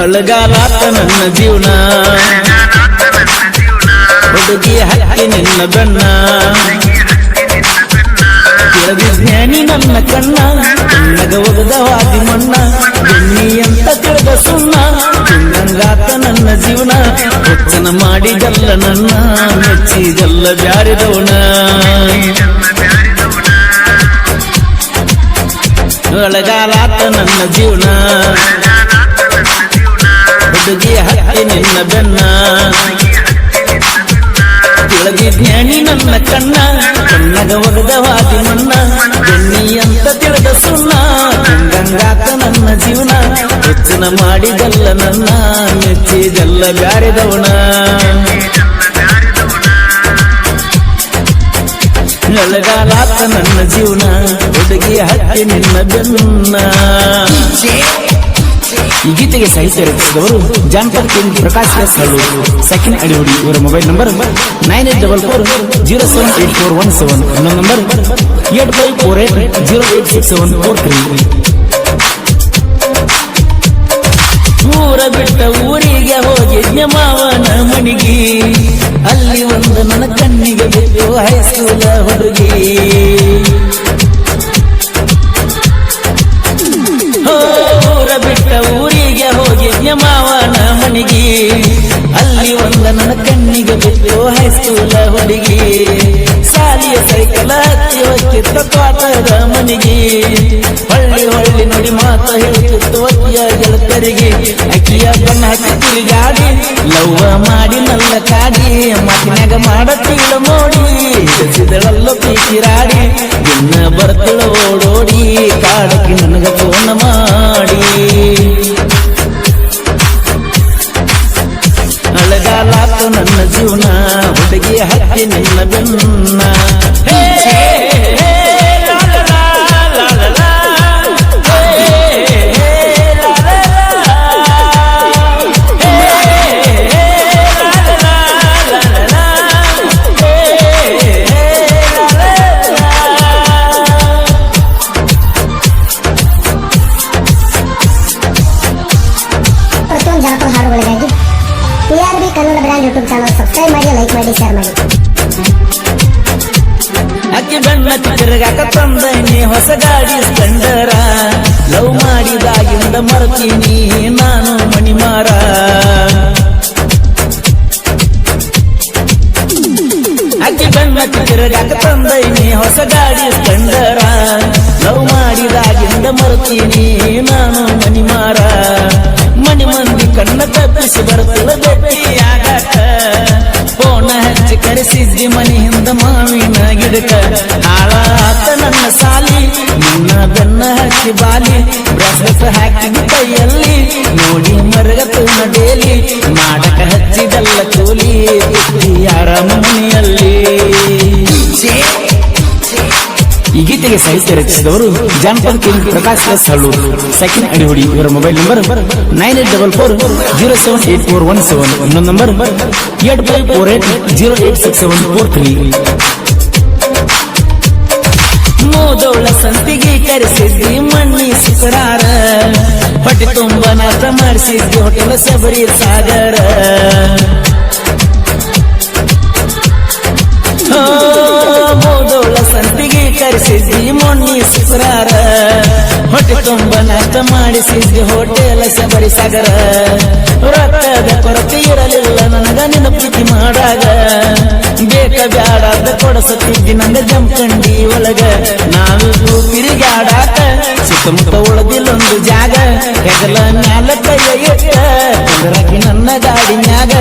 ಅಳಗಾಲಾತ ನನ್ನ ಜೀವನ. ಹುಡುಗಿ ಹಕ್ಕಿ ನಿನ್ನ ಬೆನ್ನ ಜ್ಞಾನಿ ನನ್ನ ಕಣ್ಣ. ನಗ ಒಗದವಾದಿ ಮಣ್ಣ. ಬೆನ್ನಿ ಅಂತ ತಿಳಿದ ಸುಣ್ಣ. ತಿನ್ನಂಗಾತ ನನ್ನ ಜೀವನ. ಹೆಚ್ಚನ ಮಾಡಿದಲ್ಲ ನನ್ನ. ಮೆಚ್ಚಿದಲ್ಲ ಬ್ಯಾರಿದವನ. ಒಳಗಾಲಾತ ನನ್ನ ಜೀವನ. ಹಕ್ಕಿ ನಿನ್ನ ಬೆನ್ನ. ಕೆಳದಿ ಜ್ಞಾನಿ ನನ್ನ ಕಣ್ಣ. ಕಣ್ಣಗ ಒಗದವಾದಿ ಮಣ್ಣ. ಬೆಣ್ಣಿ ಅಂತ ತಿಳಿದ ಸುಣ್ಣ. ಗಂಗಾತ ನನ್ನ ಜೀವನ. ಹೆಚ್ಚಿನ ಮಾಡಿದಲ್ಲ ನನ್ನ. ಮೆಚ್ಚಿದಲ್ಲ ಬ್ಯಾರಿದವಣ ಎಳಗಾಲಾತ ನನ್ನ ಜೀವನ. ಹುಡುಗಿ ಹತ್ತಿ ನಿನ್ನ ಬೆನ್ನ. ಈ ಗೀತೆಗೆ ಸಾಹಿತ್ಯ ರಚಿಸಿದವರು ಜಾನ್ಪರ್ king Prakash S Hallu second ಅಡಿಯೋಡಿ ಇವರ mobile number nine eight double four zero seven eight four one seven ಇನ್ನೊಂದು number eight five four eight zero eight six seven four three ಊರ ಬಿಟ್ಟ ಊರಿಗೆ ಹೋಗಿ ಮಾವನ ಮಣಿಗಿ ಅಲ್ಲಿ ಒಂದು ನನ್ನ ಕಣ್ಣಿಗೆ ಬಿದ್ದು ಹೈಸ್ಕೂಲ ಹುಡುಗಿ. ತೋಟದ ಮನಿಗೆ. ಹೊಳ್ಳಿ ಹೊಳ್ಳಿ ನೋಡಿ ಮಾತ ಹೇಳ್ತಿತ್ತು ಒತ್ತಿಯ ಗೆಳತರಿಗೆ. ಅಕ್ಕಿಯ ಬಣ್ಣ ಹಚ್ಚಿ ಗಾಡಿ ಲವ್ವ ಮಾಡಿ ನಲ್ಲ ಕಾಡಿ. ಮಾತಿನಾಗ ಮಾಡತ್ತಿಲ್ಲ ಮೋಡಿ ಸಿದಳಲ್ಲ ಪೀಕಿರಾಡಿ ಇನ್ನ ಬರ್ತಳ ಓಡೋಡಿ, ಕಾಡಕ್ಕೆ ನನಗ ಫೋನ್ ಮಾಡಿ. ಅಳಗಾಲಾತು ನನ್ನ ಜೀವನ, ಹುಡುಗಿ ಹತ್ತಿ ನಿನ್ನ ಬೆನ್ನ. ಬಣ್ಣ ತಿರುಗಾಕ ತಂದನಿ ಹೊಸ ಗಾಡಿ ಸ್ಪೆಂಡರ ಲವ್ ಮಾಡಿದಾಗಿಂದ ಮರ್ತೀನಿ ನಾನು ಮಣಿಮಾರ. ಅಕ್ಕಿ ಬಣ್ಣ ತಿರುಗಾಕ ತಂದನಿ ಹೊಸ ಗಾಡಿ ಸ್ಪೆಂಡರ ಲವ್ ಮಾಡಿದಾಗಿಂದ ಮರ್ತೀನಿ ನಾನು ಮಣಿಮಾರ. ಮಣಿ ಮಂದಿ ಕಣ್ಣ ತಪ್ಪಿಸಿ ಬರ್ತಲ್ಲ ಭೇಟಿಯಾಗಾಕ ಫೋನ ಹಚ್ಚಿ ಕರೆಸಿದ್ದಿ ಮನಿ ಹಿಂದ ಮಾವಿನ ಗಿಡಕ ನಿನ್ನ ಬೆನ್ನ ಹಚ್ಚಿ ಬಾಲಿ ಬ್ರಾಸ್ಲೆಟ್ ಹಾಕಿ ಕೈಯಲ್ಲಿ ನೋಡಿ ಮರಗತು ಡೇಲಿ ಮಾಡಕ ಹಚ್ಚಿದಲ್ಲ ಕೂಲಿ ಯಾರ ಮನೆಯಲ್ಲಿ. ಈ ಗೀತೆಗೆ ಸಾಹಿತ್ಯ ರಚಿಸಿದವರು ಜಾನಪದ king Prakash S Hallu second Adihudi ಇವರ mobile number nine eight double four zero seven eight four one seven ಇನ್ನೊಂದು number eight five four eight zero eight six seven four three ಮೋದೋಳ ಸಂತಿಗೆ ಕರೆಸಿದ್ದಿ ಮಣ್ಣಿ ಸುಸರಾರ. ಪಟ್ಟಿ ತುಂಬ ನಾಟ ಮಾಡಿಸಿದ್ದಿ ಹೋಟೆಲ್ ಸಬರಿ ಸಾಗರ. ಓದೋಳ ಸಂತಿಗೆ ಕರೆಸಿದ್ದಿ ಮೊನ್ನಿ ಸುಸರಾರ. ಹೊಟ್ಟೆ ತುಂಬ ನಾಟ ಮಾಡಿಸಿದ್ದಿ ಹೋಟೆಲ್ ಸಬರಿ ಸಾಗರ. ರಕ್ತದ ಕೊರತೆ ಇರಲಿಲ್ಲ, ನನಗ ನಿನ್ನ ಪ್ರೀತಿ ಮಾಡಾಗ ಬ್ಯಾಡಾದ ಕೊಡಸತ್ತಿದ್ದಿ ನಂಗ ಜಮ್ಕಂಡಿ ಒಳಗ. ನಾವು ತಿರುಗಾಡಾಕ ಸುತ್ತಮುತ್ತ ಉಳದಿಲ್ಲೊಂದು ಜಾಗ. ಹೆಗಲ ಮ್ಯಾಲ ಕೈಯ ನನ್ನ ಗಾಡಿ ಮ್ಯಾಗ.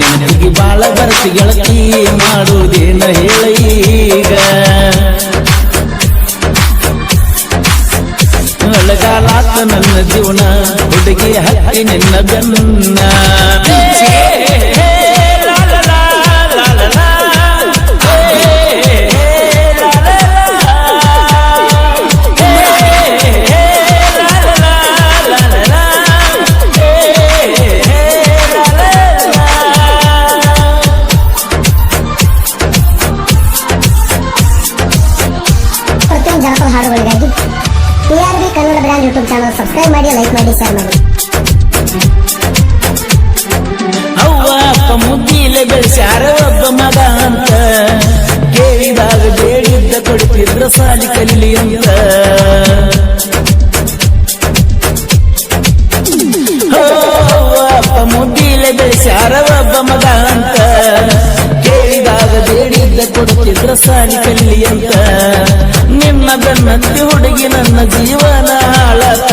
ನಿನಗೆ ಬಾಳ ಬರ್ತಿ ಗೆಳತಿ ಮಾಡುವುದೇನ ಹೇಳ ಒಳಗಾಲಾತ ನನ್ನ ಜೀವನ, ಹುಡುಗಿ ಹತ್ತಿ ನಿನ್ನ ಬೆನ್ನ. ಸಬ್ಸ್ಕ್ರೈಬ್ ಮಾಡಿ ಲೈಕ್ ಮಾಡಿ ಶೇರ್ ಮಾಡಿ ಅವ್ವ ಅಪ್ಪ ಮುದ್ದಿಲೆ ಬೆಳೆಸ್ಯಾರ ಒಬ್ಬ ಮಗ ಅಂತ ಕೇಳಿದಾಗ ಬೇಡಿದ್ದ ಕೊಡ್ತಿದ್ರ ಸಾಲಿ ಕಲಿಲಿ ಅಂತ ಅವ್ವ ಅಪ್ಪ ಮುದ್ದಿಲೆ ಬೆಳೆಸ್ಯಾರ ಒಬ್ಬ ಮಗ ಅಂತ ಕೇಳಿದಾಗ ಬೇಡಿದ್ದ ಕೊಡ್ತಿದ್ರ ಸಾಲಿ ಕಲಿಲಿ ಅಂತ ನಿನ್ನ ಬೆನ್ನತ್ತಿ ಹುಡುಗಿ ನನ್ನ ಜೀವನ ಹಾಳಾತ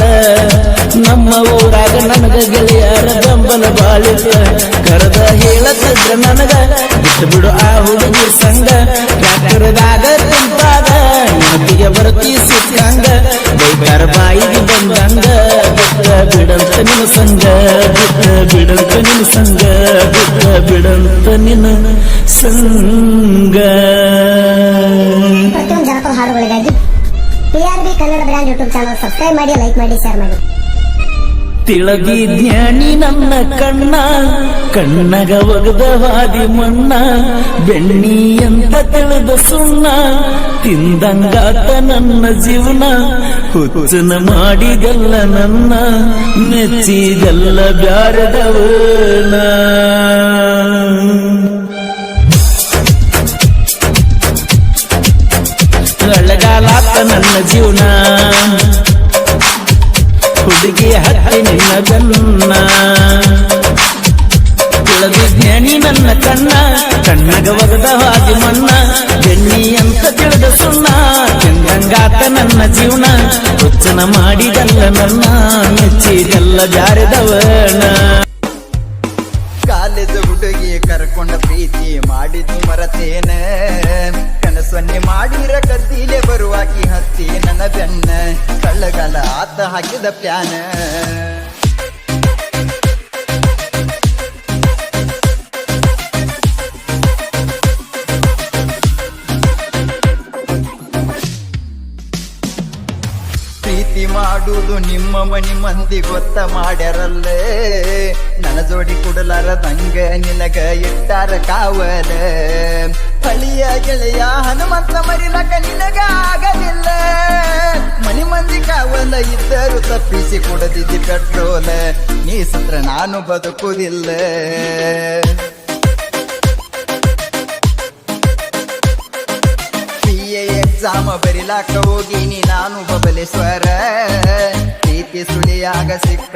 ನಮ್ಮ ಊರಾಗ ನನಗ ಗೆಳೆಯರ ಬೆಂಬಲ ಬಾಳಿತ ಕರೆದ ಹೇಳತ್ತಿದ್ರ ನನಗ, ಬಿಟ್ಟು ಬಿಡು ಆ ಹುಡುಗಿ ಸಂಗ. ಕರೆದಾಗ ತಿಂಪಾಗ ನೆನಪಿಗೆ ಬರ್ತಿ ಸಿಕ್ಕಂಗ. ಬೈಕಾರ ಬಾಯಿಗೆ ಬಂದಂಗ, ಬಿಟ್ಟ ಬಿಡಂತ ನಿನ್ನ ಸಂಗ, ಬಿಟ್ಟ ಬಿಡಂತ ನಿನ್ನ ಸಂಗ, ಬಿಟ್ಟ ಬಿಡಂತ ನಿನ್ನ ಸಂಗ. ಹಾಡುಗಳಿಗಾಗಿ Kannada brand YouTube channel subscribe ಮಾಡಿ ಲೈಕ್ ಮಾಡಿ ಶೇರ್ ಮಾಡಿ. ತಿಳಗಿ ಜ್ಞಾನಿ ನನ್ನ ಕಣ್ಣ, ಕಣ್ಣಗ ಒಗದವಾದಿ ಮಣ್ಣ, ಬೆಣ್ಣಿ ಅಂತ ತಿಳಿದ ಸುಣ್ಣ, ತಿಂದಂಗಾತ ನನ್ನ ಜೀವನ, ಹುಚ್ಚನ ಮಾಡಿದಲ್ಲ ನನ್ನ, ಮೆಚ್ಚಿದಲ್ಲ ಬ್ಯಾರದವನ. ನನ್ನ ಕಣ್ಣ, ಕಣ್ಣಗ ಒಗದ ಹಾಗೆ ಮಣ್ಣ ಬೆಣ್ಣಿ ಅಂತ ತಿಳಿದ ಸುಣ್ಣ ಚಂದಂಗಾತ ನನ್ನ ಜೀವನ, ಹುಚ್ಚನ ಮಾಡಿದಲ್ಲ ನನ್ನ, ಮೆಚ್ಚಿದಲ್ಲ ಜಾರಿದವನ ಕಾಲೇಜು ಹುಡುಗಿ ಕರ್ಕೊಂಡ ಪ್ರೀತಿ ಮಾಡಿದ್ದು ಮರತೇನ. ಕನಸನ್ನೆ ಮಾಡಿರ ಕದ್ದಿಲೆ ಬರುವಾಕಿ ಹತ್ತಿ ನನ್ನ ಬೆನ್ನ. ಕಳ್ಳಗಲ ಆತ ಹಾಕಿದ ಪ್ಯಾನ. ಮಾಡುವುದು ನಿಮ್ಮ ಮನಿ ಮಂದಿ ಗೊತ್ತ ಮಾಡ್ಯಾರಲ್ಲೇ. ನನ್ನ ಜೋಡಿ ಕುಡಲಾರದಂಗ ನಿನಗ ಇಟ್ಟಾರ ಕಾವಲ. ಹಳಿಯ ಗೆಳೆಯ ಹನುಮಂತ ಮರಿಲಕ ನಿನಗ ಆಗಲಿಲ್ಲ. ಮನಿ ಮಂದಿ ಕಾವಲ ಇದ್ದರು ತಪ್ಪಿಸಿ ಕೊಡದಿದ್ದಿ ಪೆಟ್ರೋಲ. ನೀ ಸತ್ರ ನಾನು ಬದುಕುವುದಿಲ್ಲ. ಎಕ್ಸಾಮ ಬರಿಲಾಕ ಹೋಗಿನಿ ನಾನು ಬಬಲೇಶ್ವರ ಪ್ರೀತಿ ಸುಳಿಯಾಗ ಸಿಕ್ಕ